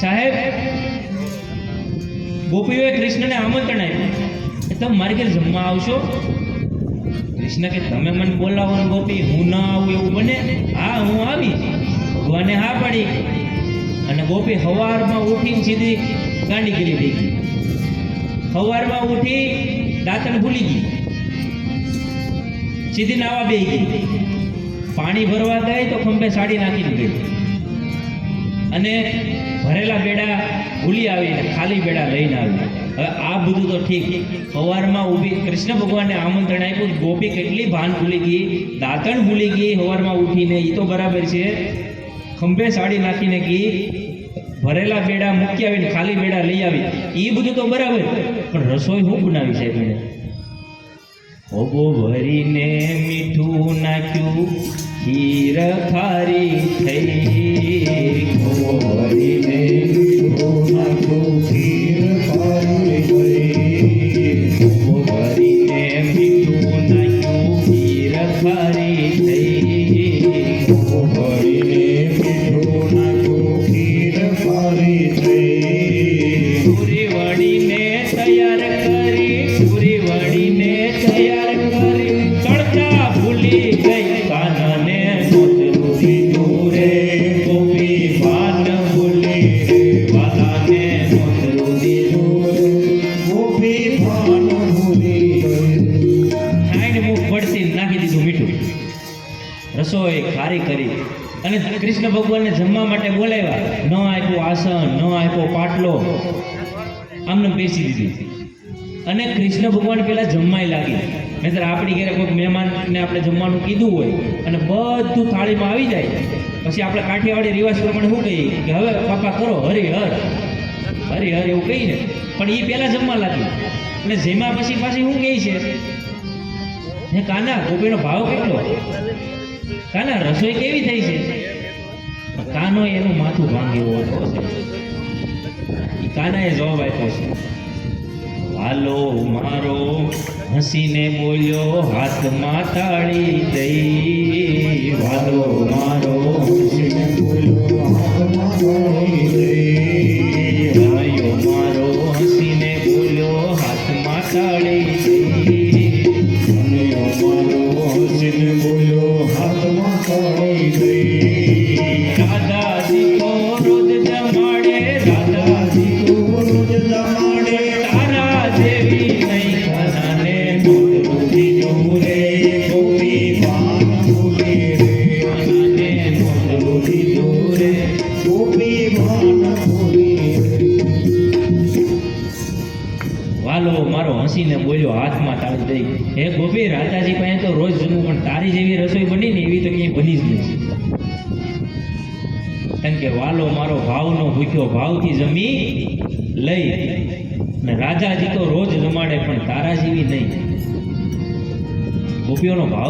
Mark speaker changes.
Speaker 1: સાહેબ, ગોપીઓએ કૃષ્ણને આમંત્રણ આપ્યું. તમે મારી ઘેર જમવા આવશો? કૃષ્ણ કે, તમે મને બોલાવો ને ગોપી, હું ના આવું એવું બને. હા, હું આવી ભગવાને હા પાડી. અને ગોપી હવારમાં ઉઠીને સીધી ગાંડી ગીરી થઈ ગઈ. હવારમાં ઉઠી દાંતણ ભૂલી ગઈ. સીધી નાવા બે ગઈ. પાણી ભરવા ગઈ તો ખંભે સાડી નાખીને ગઈ અને ભરેલા બેડા ભૂલી આવીને, ખાલી બેડા લઈને આવી. હવે આ બધું તો ઠીક. સવારમાં ઊભી, કૃષ્ણ ભગવાનને આમંત્રણ આપ્યું, ગોપી કેટલી ભાન ભૂલી ગઈ, દાંતણ ભૂલી ગઈ સવારમાં ઉઠીને એ તો બરાબર છે. ખંભે સાડી નાખીને ગઈ, ભરેલા બેડા મૂકી આવીને, ખાલી બેડા લઈ આવી. એ બધું તો બરાબર. પણ રસોઈ હું બનાવી છે એમણે હોબો ભરીને મીઠું નાખ્યું, ખીર ખારી થઈ રસોઈ ખારી કરી. અને કૃષ્ણ ભગવાનને જમવા માટે બોલાવ્યા. ન આપ્યો આસન, ન આપ્યો પાટલો. આમને બેસી દીધી. અને કૃષ્ણ ભગવાન પેલા જમવાય લાગી નહીતર આપણી ઘરે કોઈ મહેમાનને આપણે જમવાનું કીધું હોય અને બધું થાળીમાં આવી જાય. પછી આપણે કાઠિયાવાડી રિવાજ પ્રમાણે શું કહીએ કે, હવે પાપા કરો હરિહર હરિહર એવું કહીને. પણ એ પહેલાં જમવા લાગ્યું. અને જેમાં પછી પાછી શું કહે છે? ને કાના, ગોપીનો ભાવ કેટલો? કાના રસોઈ કેવી થઈ છે? કાનો એનું માથું ભાંગ્યું હતો કાનાએ જવાબ આપ્યો છે. હાલો મારો હસીને બોલ્યો હાથમાં તાળી દઈ. વાલો મારો હસીને ભાઈઓ મારો હસીને બોલ્યો હાથમાં તાળી રાધાજી તો રોજ જમાડે રાધાજી તારા જેવી નહીં ખાનાને નોતરું દીધું રે ગોપી ખાનાને નોતરું દીધું રે વાલો મારો હસીને બોલ્યો, હાથમાં તાળી દઈ. હે ગોપી રાધાજી પાસે તો રોજ જમું, પણ તારી જેવી રસોઈ બની ને એવી તો ક્યાંય બની જ નહીં કારણ કે વાલો મારો ભાવનો ભૂખ્યો ભાવથી જમી લઈ. ને રાજાજી તો રોજ જમાડે, પણ તારા જેવી નહીં. ગોપીઓનો ભાવ